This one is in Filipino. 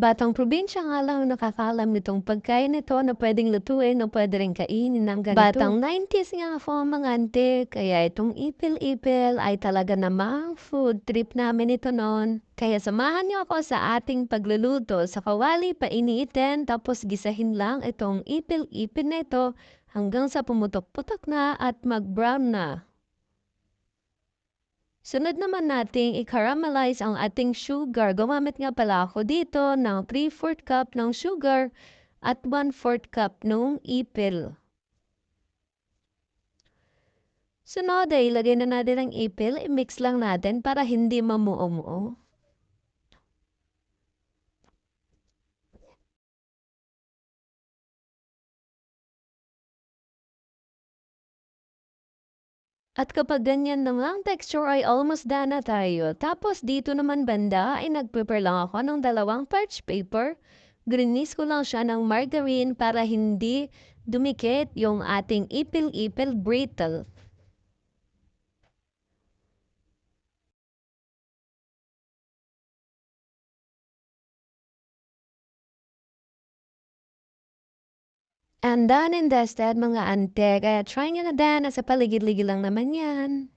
Batang probinsya nga lang ang nakakaalam nitong pagkain nito na pwedeng lutuin o pwede rin kainin ng ganito. Batang 90s nga ako mga ante, kaya itong ipil-ipil ay talaga namang food trip namin ito noon. Kaya samahan niyo ako sa ating pagluluto sa kawali painitin tapos gisahin lang itong ipil-ipil na ito hanggang sa pumutok-putok na at mag-brown na. Sunod naman nating i-caramelize ang ating sugar. Gumamit nga pala ako dito ng 3-4 cup ng sugar at 1-4 cup ng ipil. Sunod ay ilagay na natin ang ipil, i-mix lang natin para hindi mamuo-muo. At kapag ganyan na nga ang texture ay almost done na tayo. Tapos dito naman banda ay nag-prepare lang ako ng dalawang parch paper. Grinis ko lang siya ng margarine para hindi dumikit yung ating ipil-ipil brittle. And dusted mga ante, kaya try nyo na din, nasa paligid-ligid lang naman yan.